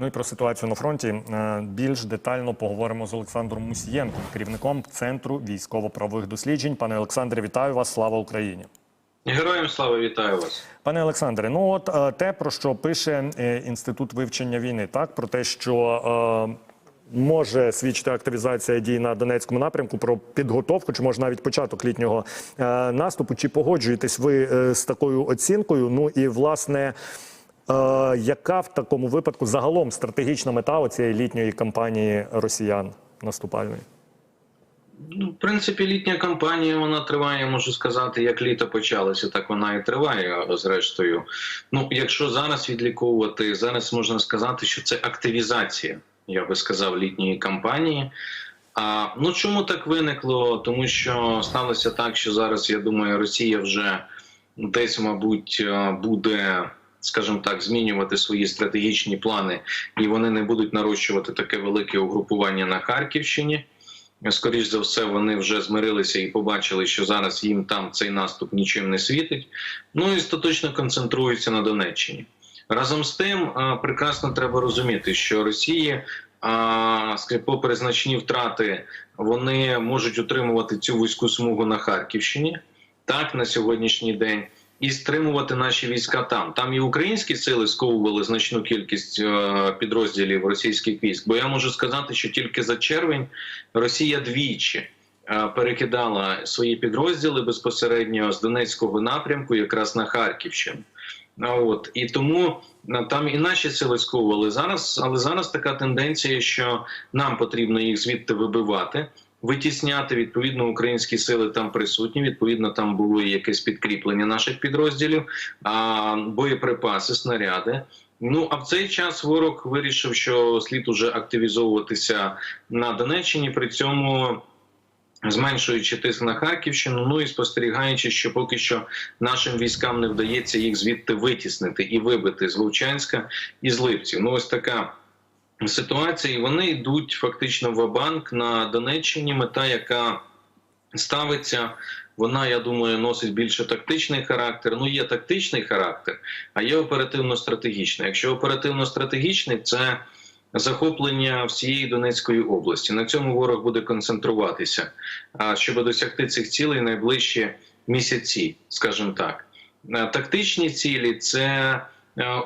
Ну і про ситуацію на фронті е, більш детально поговоримо з Олександром Мусієнком, керівником центру військово-правових досліджень. Пане Олександре, вітаю вас! Слава Україні! Героям слава вітаю вас. Пане Олександре, ну от е, те, про що пише е, інститут вивчення війни, так про те, що е, може свідчити активізація дій на Донецькому напрямку про підготовку, чи може навіть початок літнього е, наступу. Чи погоджуєтесь ви з такою оцінкою? Ну і власне. Е, яка в такому випадку загалом стратегічна мета цієї літньої кампанії росіян наступальної? Ну, в принципі, літня кампанія вона триває, можу сказати, як літо почалося, так вона і триває. Зрештою, ну якщо зараз відліковувати, зараз можна сказати, що це активізація, я би сказав, літньої кампанії. А ну чому так виникло? Тому що сталося так, що зараз я думаю, Росія вже десь, мабуть, е, буде. Скажімо так, змінювати свої стратегічні плани, і вони не будуть нарощувати таке велике угрупування на Харківщині. Скоріш за все, вони вже змирилися і побачили, що зараз їм там цей наступ нічим не світить. Ну і остаточно концентруються на Донеччині. Разом з тим, прекрасно треба розуміти, що Росії, попри значні втрати, вони можуть утримувати цю вузьку смугу на Харківщині так на сьогоднішній день. І стримувати наші війська там. Там і українські сили сковували значну кількість е, підрозділів російських військ. Бо я можу сказати, що тільки за червень Росія двічі е, перекидала свої підрозділи безпосередньо з Донецького напрямку, якраз на Харківщину. А От і тому е, там і наші сили сковували зараз, але зараз така тенденція, що нам потрібно їх звідти вибивати витісняти. Відповідно, українські сили там присутні. Відповідно, там було якесь підкріплення наших підрозділів, а боєприпаси, снаряди. Ну а в цей час ворог вирішив, що слід уже активізовуватися на Донеччині. При цьому. Зменшуючи тиск на Харківщину, ну і спостерігаючи, що поки що нашим військам не вдається їх звідти витіснити і вибити з Вовчанська і з Липців. Ну ось така ситуації вони йдуть фактично в банк на Донеччині. Мета, яка ставиться, вона я думаю, носить більше тактичний характер. Ну є тактичний характер, а є оперативно-стратегічний. Якщо оперативно-стратегічний, це захоплення всієї Донецької області. На цьому ворог буде концентруватися, щоб досягти цих цілей найближчі місяці, скажімо так. Тактичні цілі це Е,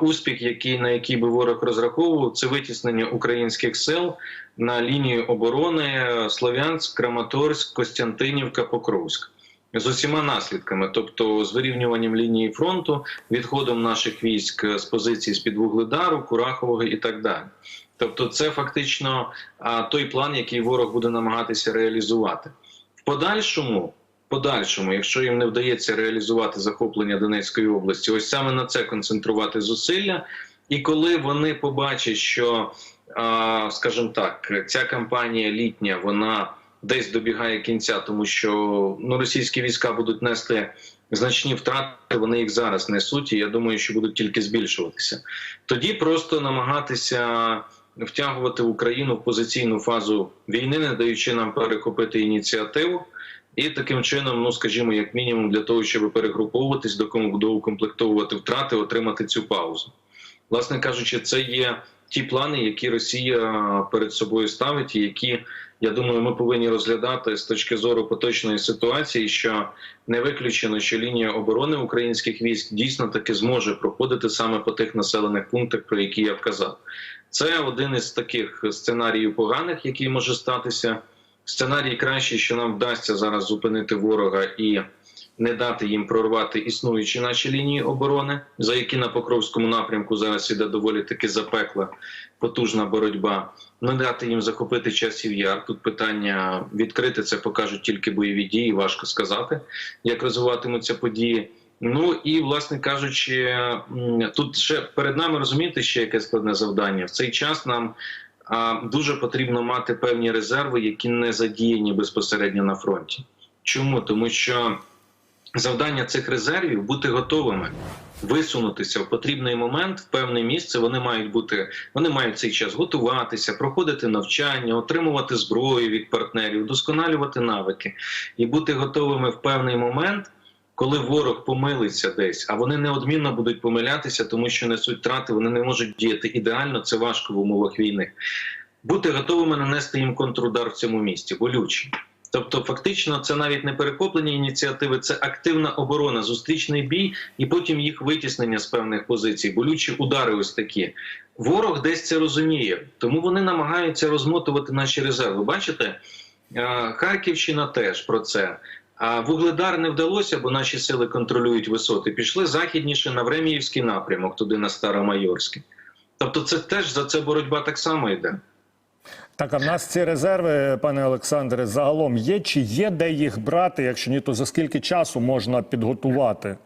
успіх, який на який би ворог розраховував, це витіснення українських сил на лінію оборони Слов'янськ, Краматорськ, Костянтинівка, Покровськ. З усіма наслідками, тобто з вирівнюванням лінії фронту, відходом наших військ з позицій з під Вугледару, Курахового і так далі. Тобто, це фактично той план, який ворог буде намагатися реалізувати в подальшому подальшому, якщо їм не вдається реалізувати захоплення Донецької області, ось саме на це концентрувати зусилля. І коли вони побачать, що, скажімо так, ця кампанія літня вона десь добігає кінця, тому що ну російські війська будуть нести значні втрати, вони їх зараз несуть. і Я думаю, що будуть тільки збільшуватися. Тоді просто намагатися. Втягувати Україну в позиційну фазу війни, не даючи нам перехопити ініціативу, і таким чином, ну скажімо, як мінімум, для того, щоб перегруповуватись, доукомплектовувати втрати, отримати цю паузу. Власне кажучи, це є ті плани, які Росія перед собою ставить, і які я думаю, ми повинні розглядати з точки зору поточної ситуації, що не виключено, що лінія оборони українських військ дійсно таки зможе проходити саме по тих населених пунктах, про які я вказав. Це один із таких сценаріїв поганих, який може статися. Сценарій кращий, що нам вдасться зараз зупинити ворога і не дати їм прорвати існуючі наші лінії оборони, за які на Покровському напрямку зараз іде доволі таки запекла потужна боротьба. Не дати їм захопити часів яр. Тут питання відкрити це покажуть тільки бойові дії. Важко сказати, як розвиватимуться події. Ну і власне кажучи, тут ще перед нами розумієте, ще яке складне завдання в цей час. Нам дуже потрібно мати певні резерви, які не задіяні безпосередньо на фронті. Чому тому, що завдання цих резервів бути готовими. Висунутися в потрібний момент в певне місце. Вони мають бути, вони мають цей час готуватися, проходити навчання, отримувати зброю від партнерів, вдосконалювати навики і бути готовими в певний момент коли ворог помилиться десь, а вони неодмінно будуть помилятися, тому що несуть трати, вони не можуть діяти ідеально. Це важко в умовах війни. Бути готовими нанести їм контрудар в цьому місті, болючий. Тобто, фактично, це навіть не перехоплення ініціативи, це активна оборона, зустрічний бій, і потім їх витіснення з певних позицій, болючі удари, ось такі. Ворог десь це розуміє, тому вони намагаються розмотувати наші резерви. Бачите, Харківщина теж про це. А Вугледар не вдалося, бо наші сили контролюють висоти. Пішли західніше на Времіївський напрямок, туди на Старомайорський. Тобто, це теж за це боротьба так само йде. Так, а в нас ці резерви, пане Олександре, загалом є чи є де їх брати? Якщо ні, то за скільки часу можна підготувати?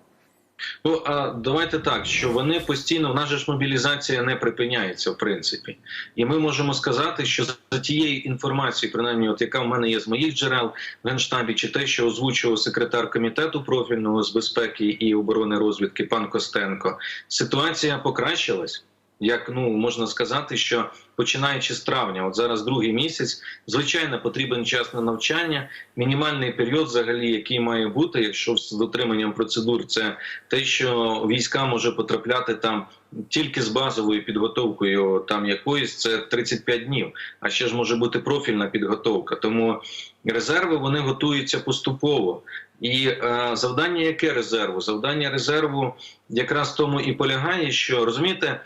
Ну а давайте так, що вони постійно в нас же ж мобілізація не припиняється, в принципі, і ми можемо сказати, що за тією інформацією, принаймні, от яка в мене є з моїх джерел в генштабі, чи те, що озвучував секретар комітету профільного з безпеки і оборони розвідки пан Костенко, ситуація покращилась. Як ну можна сказати, що починаючи з травня, от зараз другий місяць, звичайно, потрібен час на навчання. Мінімальний період, взагалі, який має бути, якщо з дотриманням процедур, це те, що війська може потрапляти там тільки з базовою підготовкою, там якоїсь це 35 днів. А ще ж може бути профільна підготовка. Тому резерви вони готуються поступово. І е, завдання яке резерву? Завдання резерву якраз тому і полягає, що розумієте.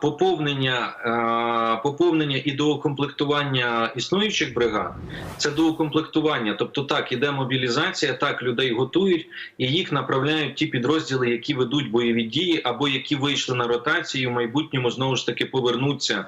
Поповнення, е, поповнення і доукомплектування існуючих бригад це доукомплектування. Тобто, так іде мобілізація, так людей готують і їх направляють ті підрозділи, які ведуть бойові дії, або які вийшли на ротацію, в майбутньому знову ж таки повернуться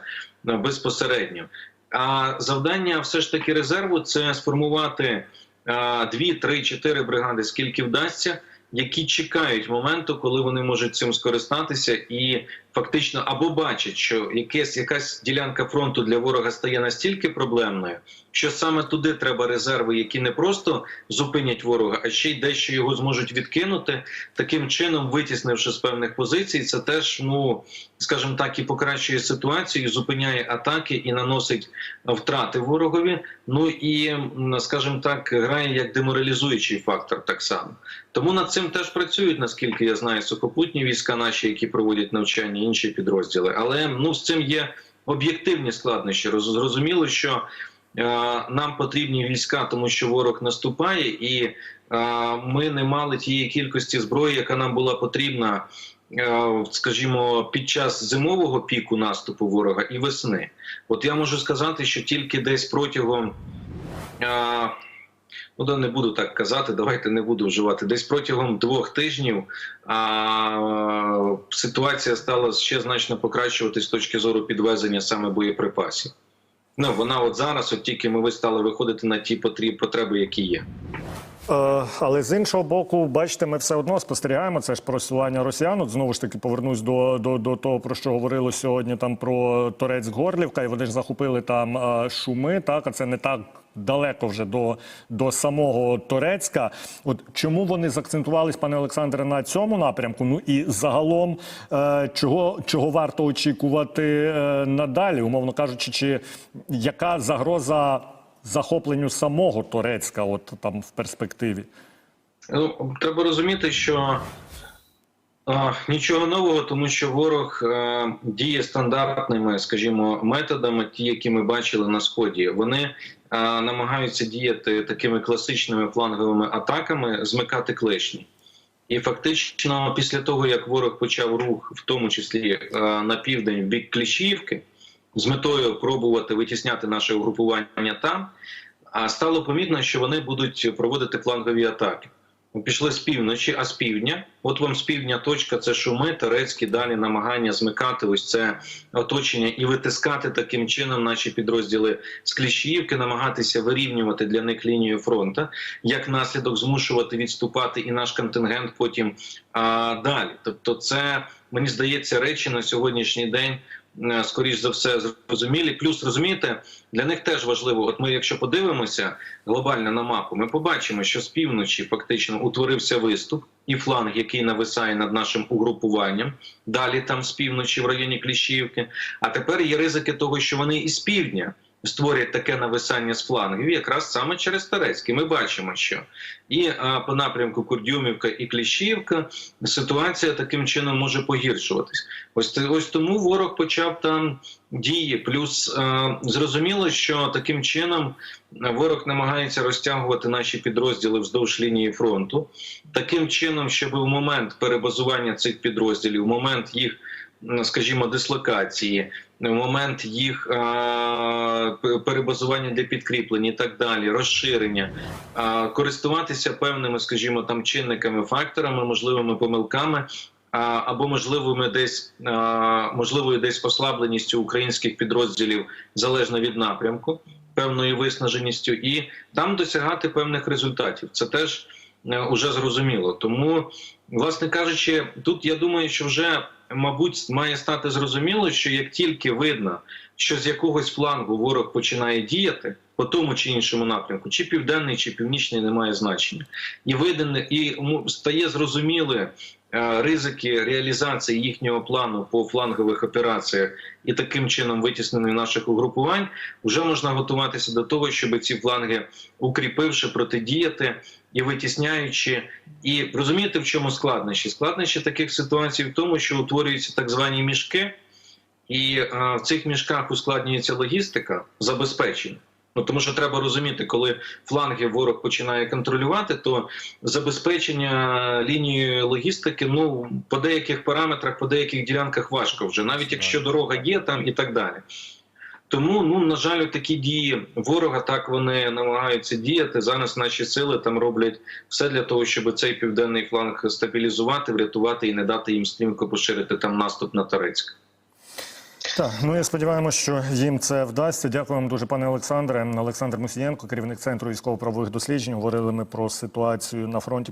е, безпосередньо. А завдання, все ж таки, резерву це сформувати е, дві, три, чотири бригади, скільки вдасться які чекають моменту, коли вони можуть цим скористатися, і фактично або бачать, що якась якась ділянка фронту для ворога стає настільки проблемною, що саме туди треба резерви, які не просто зупинять ворога, а ще й дещо його зможуть відкинути, таким чином витіснивши з певних позицій. Це теж, ну скажімо так, і покращує ситуацію, зупиняє атаки і наносить втрати ворогові. Ну і скажімо так, грає як деморалізуючий фактор, так само. Тому над цим теж працюють, наскільки я знаю, сухопутні війська наші, які проводять навчання, інші підрозділи. Але ну з цим є об'єктивні складнощі. Роз- Зрозуміло, що е, нам потрібні війська, тому що ворог наступає, і е, ми не мали тієї кількості зброї, яка нам була потрібна. е, Скажімо, під час зимового піку наступу ворога і весни, от я можу сказати, що тільки десь протягом е, Ну, не буду так казати, давайте не буду вживати. Десь протягом двох тижнів а, ситуація стала ще значно покращуватись з точки зору підвезення саме боєприпасів. Ну, вона от зараз, от тільки ми стали виходити на ті потреби, які є. Е, але з іншого боку, бачите, ми все одно спостерігаємо це ж просування росіян. От знову ж таки повернусь до, до, до того, про що говорило сьогодні там про Торець Горлівка, і вони ж захопили там е, шуми. Так, а це не так далеко вже до, до самого Торецька. От чому вони закцентувались, пане Олександре, на цьому напрямку? Ну і загалом, е, чого, чого варто очікувати надалі, умовно кажучи, чи яка загроза? Захопленню самого Турецька, от там в перспективі. Ну, треба розуміти, що а, нічого нового, тому що ворог е, діє стандартними, скажімо, методами, ті, які ми бачили на сході. Вони е, намагаються діяти такими класичними фланговими атаками, змикати клешні. І фактично, після того як ворог почав рух, в тому числі е, на південь в бік Кліщівки, з метою пробувати витісняти наше угрупування там, а стало помітно, що вони будуть проводити флангові атаки. Пішли з півночі, а з півдня. От вам з півдня точка це шуми, Терецькі, далі намагання змикати ось це оточення і витискати таким чином наші підрозділи з Кліщіївки, намагатися вирівнювати для них лінію фронту, як наслідок змушувати відступати і наш контингент потім а, далі. Тобто, це мені здається речі на сьогоднішній день. Е, Скоріш за все, зрозумілі. Плюс розумієте, для них теж важливо. От ми, якщо подивимося глобально на мапу, ми побачимо, що з півночі фактично утворився виступ. і фланг, який нависає над нашим угрупуванням, далі там з півночі в районі Кліщівки. А тепер є ризики того, що вони із півдня створять таке нависання з флангів, якраз саме через Терецький. Ми бачимо, що і а, по напрямку Курдюмівка і Кліщівка ситуація таким чином може погіршуватись. Ось ось тому ворог почав там дії. Плюс е, зрозуміло, що таким чином ворог намагається розтягувати наші підрозділи вздовж лінії фронту, таким чином, щоб в момент перебазування цих підрозділів, в момент їх, скажімо, дислокації, момент їх перебазування для підкріплень і так далі, розширення, користуватися певними, скажімо, там чинниками, факторами, можливими помилками. Або можливими десь можливою десь ослабленістю українських підрозділів залежно від напрямку, певною виснаженістю, і там досягати певних результатів. Це теж е, уже зрозуміло. Тому, власне кажучи, тут я думаю, що вже мабуть має стати зрозуміло, що як тільки видно, що з якогось флангу ворог починає діяти по тому чи іншому напрямку, чи південний, чи північний, немає значення, і видане, і стає зрозуміле. е, Ризики реалізації їхнього плану по флангових операціях і таким чином витіснення наших угрупувань, вже можна готуватися до того, щоб ці фланги, укріпивши, протидіяти і витісняючи. І розумієте, в чому складнощі? Складнощі таких ситуацій в тому, що утворюються так звані мішки, і е, в цих мішках ускладнюється логістика забезпечення. Ну тому що треба розуміти, коли фланги ворог починає контролювати, то забезпечення лінією логістики ну по деяких параметрах, по деяких ділянках важко вже, навіть якщо дорога є там і так далі. Тому, ну на жаль, такі дії ворога так вони намагаються діяти. Зараз наші сили там роблять все для того, щоб цей південний фланг стабілізувати, врятувати і не дати їм стрімко поширити там наступ на Торецьк. Так, ну і сподіваємося, що їм це вдасться. Дякую вам дуже, пане Олександре. Олександр Мусієнко, керівник центру військово-правових досліджень. Говорили ми про ситуацію на фронті.